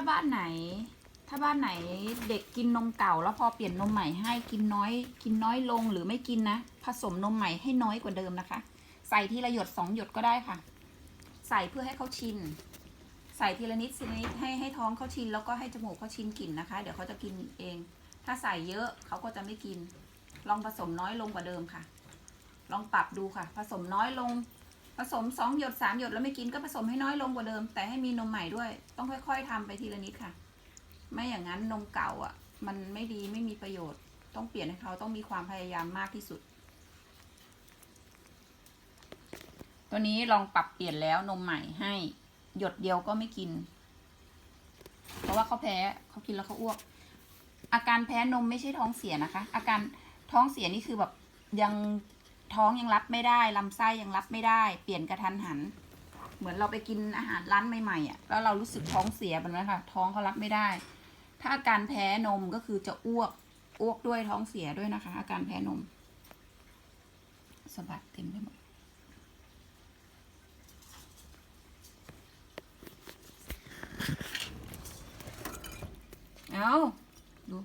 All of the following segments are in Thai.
าบ้านไหน ถ้าบ้านไหนเด็กกินนมเก่า แล้วพอเปลี่ยนนมใหม่ให้กินน้อย กินน้อยลงหรือไม่กินนะ ผสมนมใหม่ให้น้อยกว่าเดิมนะคะ ใส่ทีละหยดสองหยดก็ได้ค่ะ ใส่เพื่อให้เขาชิน ใส่ทีละนิดทีละนิดให้ให้ท้องเขาชิน แล้วก็ให้จมูกเขาชินกลิ่นนะคะ เดี๋ยวเขาจะกินเอง ถ้าใส่เยอะเขาก็จะไม่กิน ลองผสมน้อยลงกว่าเดิมค่ะ ลองปรับดูค่ะ ผสมน้อยลง ผสมสองหยดสามหยดแล้วไม่กินก็ผสมให้น้อยลงกว่าเดิม แต่ให้มีนมใหม่ด้วย ต้องค่อย ๆทำไปทีละนิดค่ะ ไม่อย่างนั้นนมเก่าอะ มันไม่ดีไม่มีประโยชน์ ต้องเปลี่ยนให้เขาต้องมีความพยายามมากที่สุด ตัวนี้ลองปรับเปลี่ยนแล้วนมใหม่ให้ หยดเดียวก็ไม่กิน เพราะว่าเขาแพ้เขากินแล้วเขาอ้วก อาการแพ้นมไม่ใช่ท้องเสียนะคะ อาการท้องเสียนี่คือแบบยัง ท้องยังรับไม่ได้ลำไส้ยังรับไม่ได้ เปลี่ยนกระทันหัน เหมือนเราไปกินอาหารร้านใหม่ๆอะแล้วเรารู้สึกท้องเสียแบบนั้นค่ะ ท้องเขารับไม่ได้ ถ้าอาการแพ้นมก็คือจะอ้วกอ้วกด้วยท้องเสียด้วยนะคะ อาการแพ้นมสะบัดเต็มไปหมดเอาดู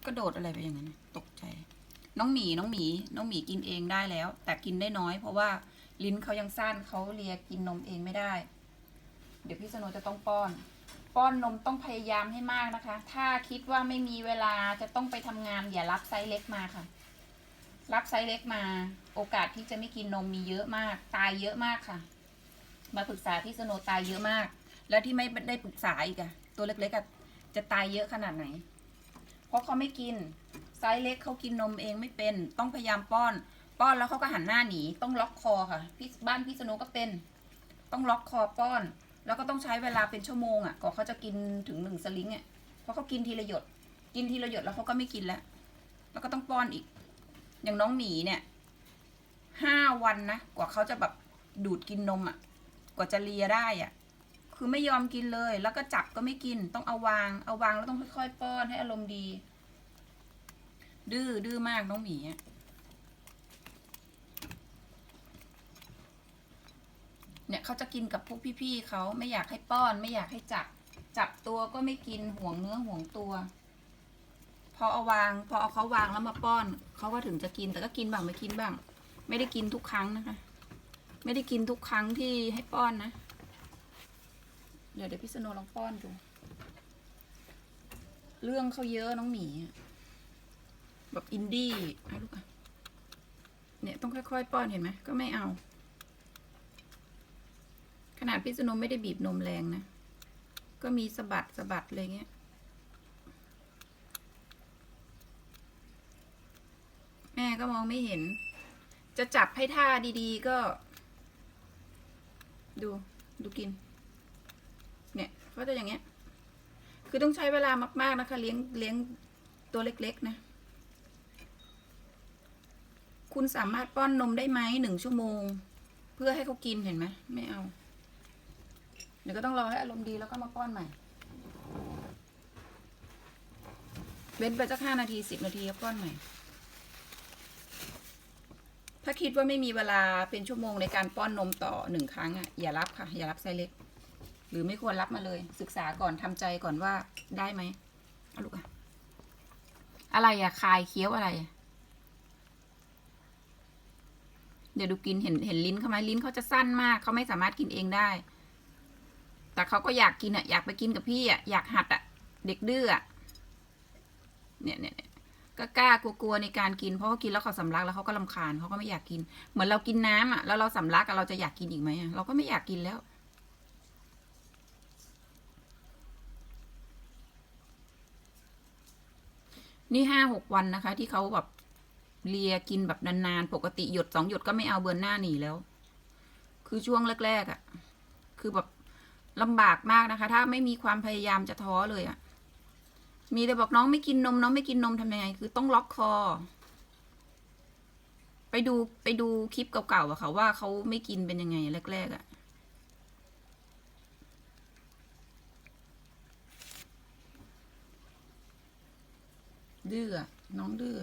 ก ระโดดอะไรไปอย่างนั้นตกใจ น้องหมีน้องหมี น้องหมีกินเองได้แล้ว แต่กินได้น้อย เพราะว่าลิ้นเขายังสั้นเขาเลียกินนมเองไม่ได้ เดี๋ยวพี่สโนว์จะต้องป้อน ป้อนนมต้องพยายามให้มากนะคะ ถ้าคิดว่าไม่มีเวลาจะต้องไปทำงานอย่ารับไซส์เล็กมาค่ะ รับไซส์เล็กมา โอกาสที่จะไม่กินนมมีเยอะมาก ตายเยอะมากค่ะ มาปรึกษาพี่สโนตายเยอะมาก แล้วที่ไม่ได้ปรึกษาอีกอะตัวเล็กๆจะตายเยอะขนาดไหน เพราะเขาไม่กิน ไซส์เล็กเขากินนมเองไม่เป็น ต้องพยายามป้อน ป้อนแล้วเขาก็หันหน้าหนี ต้องล็อกคอค่ะพี่บ้านพี่สโนุก็เป็น ต้องล็อกคอป้อน แล้วก็ต้องใช้เวลาเป็นชั่วโมงอะกว่าเขาจะกินถึงหนึ่งสลิงอะเพราะเขากินทีละหยด กินทีละหยดแล้วเขาก็ไม่กินแล้ว แล้วก็ต้องป้อนอีก อย่างน้องหมีเนี่ยห้าวันนะ กว่าเขาจะแบบดูดกินนมอะกว่าจะเลียได้อะ คือไม่ยอมกินเลย แล้วก็จับก็ไม่กิน ต้องเอาวาง เอาวางแล้วต้องค่อยๆป้อนให้อารมณ์ดี ดื้อดื้อมากน้องหมีเนี่ยเขาจะกินกับพวกพี่ๆเขาไม่อยากให้ป้อน ไม่อยากให้จับ จับตัวก็ไม่กินห่วงเนื้อห่วงตัว พอเอาวาง พอเอาเขาวางแล้วมาป้อนเขาก็ถึงจะกินแต่ก็กินบ้างไม่กินบ้าง ไม่ได้กินทุกครั้งนะคะ ไม่ได้กินทุกครั้งที่ให้ป้อนนะ เดี๋ยวเดี๋ยวพี่สโนลองป้อนดู เรื่องเขาเยอะน้องหมี แบบอินดี้ให้ลูกอะเนี่ยต้องค่อยๆ ป้อนเห็นไหมก็ไม่เอา ขนาดพี่สโนว์ไม่ได้บีบนมแรงนะ ก็มีสะบัดสะบัดอะไรเงี้ยแม่ก็มองไม่เห็น จะจับให้ท่าดีๆก็ ดู ดูกิน เนี่ยเขาจะอย่างเงี้ย คือต้องใช้เวลามากๆนะคะ เลี้ยงเลี้ยงตัวเล็กๆนะ คุณสามารถป้อนนมได้ไหมหนึ่งชั่วโมง เพื่อให้เขากินเห็นไหมไม่เอา เดี๋ยวก็ต้องรอให้อารมณ์ดีแล้วก็มาป้อนใหม่ เว้นไปสักห้านาทีสิบนาทีแล้วป้อนใหม่ ถ้าคิดว่าไม่มีเวลาเป็นชั่วโมงในการป้อนนมต่อหนึ่งครั้งอะอย่ารับค่ะ อย่ารับไซส์เล็ก หรือไม่ควรรับมาเลย ศึกษาก่อนทำใจก่อนว่าได้ไหมเอาลูกอะอะไรอะคายเคี้ยวอะไร เดี๋ยวดูกินเห็นเห็นลิ้นเขาไหมลิ้นเขาจะสั้นมากเขาไม่สามารถกินเองได้ แต่เขาก็อยากกินอะอยากไปกินกับพี่อะอยากหัดอะเด็กดื้ออะเนี่ยเนี่ยเนี่ยก็กล้ากลัวๆในการกินเพราะว่ากินแล้วเขาสำลักแล้วเขาก็ลำคาญเขาก็ไม่อยากกิน เหมือนเรากินน้ำอะแล้วเราสำลักอะเราจะอยากกินอีกไหมเราก็ไม่อยากกินแล้ว นี่ห้าหกวันนะคะ ที่เขาแบบเลียกินแบบนานๆ ปกติหยดสองหยดก็ไม่เอาเบือนหน้าหนีแล้ว คือช่วงแรกๆอะ่ะ คือแบบลำบากมากนะคะ ถ้าไม่มีความพยายามจะท้อเลยอะ่ะ มีแต่บอกน้องไม่กินนมน้องไม่กินนมทำยังไง คือต้องล็อกคอ ไปดูไปดูคลิปเก่าๆอะค่ะว่าเขาไม่กินเป็นยังไงแรกๆอะ่ะ ดื้อน้องดื้อ